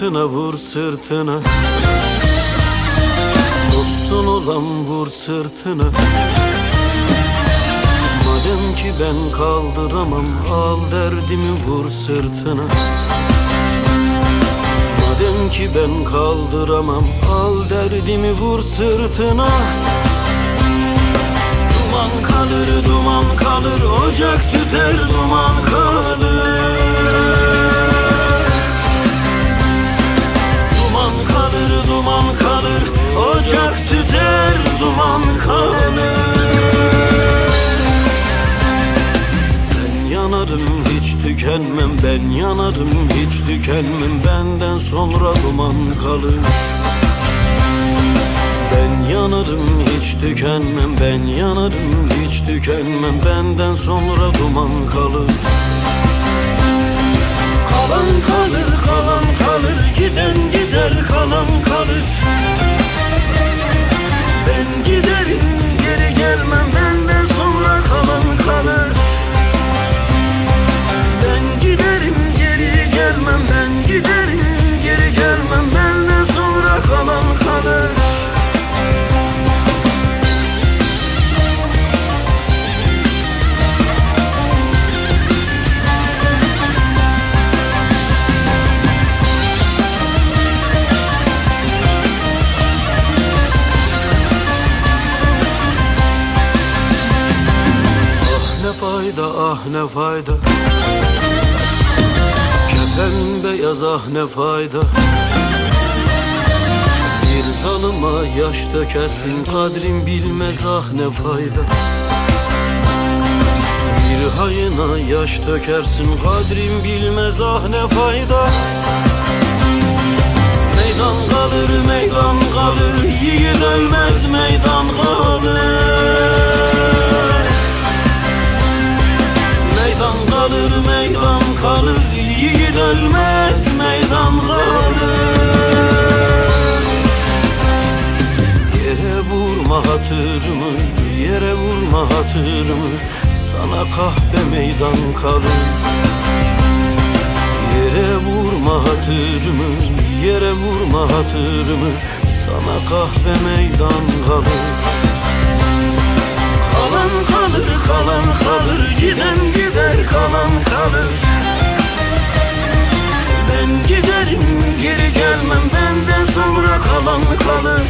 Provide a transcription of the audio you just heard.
sırtına vur sırtına. Dostun olan vur sırtına. Madem ki ben kaldıramam al derdimi vur sırtına. Madem ki ben kaldıramam al derdimi vur sırtına. Duman kalır duman kalır ocak tüter duman kalır tükenmem ben yanarım hiç tükenmem. Benden sonra duman kalır. Ben yanarım hiç tükenmem. Ben yanarım hiç tükenmem. Benden sonra duman kalır. Kalan kalır kalan kalır. Giden gider kalan kalır fayda ah ne fayda. Kefen beyaz ah ne fayda. Bir zalıma yaş dökersin kadrin bilmez ah ne fayda. Bir hayına yaş dökersin kadrin bilmez ah ne fayda. Meydan kalır meydan kalır yiğit ölmez meydan kalır Yiğit ölmez meydan kalır Yere vurma hatırımı Yere vurma hatırımı. Sana kahpe meydan kalır Yere vurma hatırımı Yere vurma hatırımı. Sana kahpe meydan kalır Kalan kalır kalan kalır. Giden gider kalan kalır sonra kalan kalır